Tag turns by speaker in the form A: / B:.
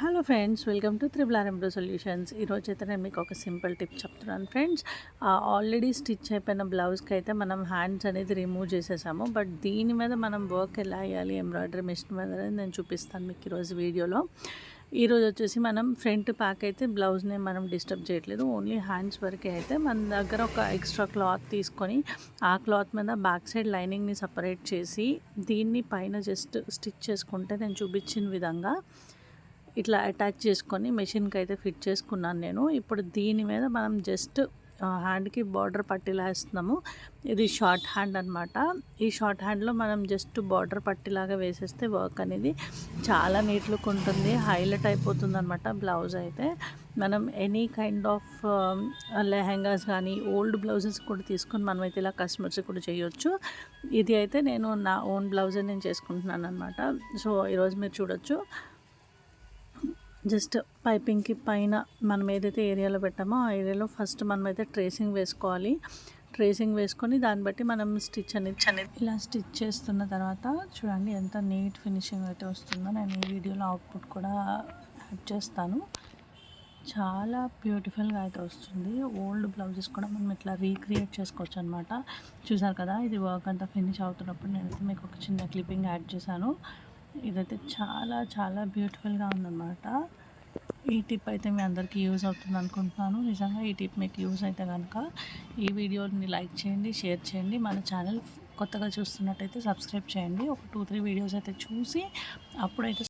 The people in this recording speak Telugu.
A: Hello friends welcome to triple ఆర్ఎంబ్రో solutions. ఈరోజు అయితే నేను మీకు ఒక సింపుల్ టిప్ చెప్తున్నాను ఫ్రెండ్స్. ఆల్రెడీ స్టిచ్ అయిపోయిన బ్లౌజ్కి అయితే మనం హ్యాండ్స్ అనేది రిమూవ్ చేసేసాము. బట్ దీని మీద మనం వర్క్ ఎలా వేయాలి ఎంబ్రాయిడరీ మిషన్ మీద అనేది నేను చూపిస్తాను మీకు ఈరోజు వీడియోలో. ఈరోజు వచ్చేసి మనం ఫ్రంట్ ప్యాక్ అయితే బ్లౌజ్ని మనం డిస్టర్బ్ చేయట్లేదు. ఓన్లీ హ్యాండ్స్ వరకే అయితే మన దగ్గర ఒక ఎక్స్ట్రా క్లాత్ తీసుకొని ఆ క్లాత్ మీద బ్యాక్ సైడ్ లైనింగ్ని సపరేట్ చేసి దీన్ని పైన జస్ట్ స్టిచ్ చేసుకుంటే నేను చూపించిన విధంగా ఇట్లా అటాచ్ చేసుకొని మెషిన్కి అయితే ఫిట్ చేసుకున్నాను నేను. ఇప్పుడు దీని మీద మనం జస్ట్ హ్యాండ్కి బార్డర్ పట్టిలా వేస్తున్నాము ఇది షార్ట్ హ్యాండ్ అనమాట ఈ షార్ట్ హ్యాండ్లో మనం జస్ట్ బార్డర్ పట్టిలాగా వేసేస్తే వర్క్ అనేది చాలా నీట్ లుక్ ఉంటుంది. హైలైట్ అయిపోతుంది అనమాట బ్లౌజ్ అయితే. మనం ఎనీ కైండ్ ఆఫ్ లెహెంగాస్ కానీ ఓల్డ్ బ్లౌజెస్ కూడా తీసుకొని మనం అయితే ఇలా కస్టమర్స్ కూడా చేయొచ్చు. ఇది అయితే నేను నా ఓన్ బ్లౌజే నేను చేసుకుంటున్నాను అనమాట సో ఈరోజు మీరు చూడొచ్చు. జస్ట్ పైపింగ్కి పైన మనం ఏదైతే ఏరియాలో పెట్టామో ఆ ఏరియాలో ఫస్ట్ మనమైతే ట్రేసింగ్ వేసుకోవాలి. ట్రేసింగ్ వేసుకొని దాన్ని బట్టి మనం స్టిచ్ అనేది అనేది ఇలా స్టిచ్ చేస్తున్న తర్వాత చూడండి ఎంత నీట్ ఫినిషింగ్ అయితే వస్తుందో. నేను ఈ వీడియోలో అవుట్పుట్ కూడా యాడ్ చేస్తాను. చాలా బ్యూటిఫుల్గా అయితే వస్తుంది. ఓల్డ్ బ్లౌజెస్ కూడా మనం ఇట్లా రీక్రియేట్ చేసుకోవచ్చు అనమాట చూసారు కదా ఇది వర్క్ అంతా ఫినిష్ అవుతున్నప్పుడు నేనైతే మీకు ఒక చిన్న క్లిప్పింగ్ యాడ్ చేశాను. ఇదైతే చాలా చాలా బ్యూటిఫుల్గా ఉందన్నమాట. ఈ టిప్ అయితే మీ అందరికీ యూజ్ అవుతుంది అనుకుంటున్నాను. నిజంగా ఈ టిప్ మీకు యూజ్ అయితే కనుక ఈ వీడియోని లైక్ చేయండి షేర్ చేయండి. మన ఛానల్ కొత్తగా చూస్తున్నట్టయితే సబ్స్క్రైబ్ చేయండి. ఒక టూ త్రీ వీడియోస్ అయితే చూసి అప్పుడైతే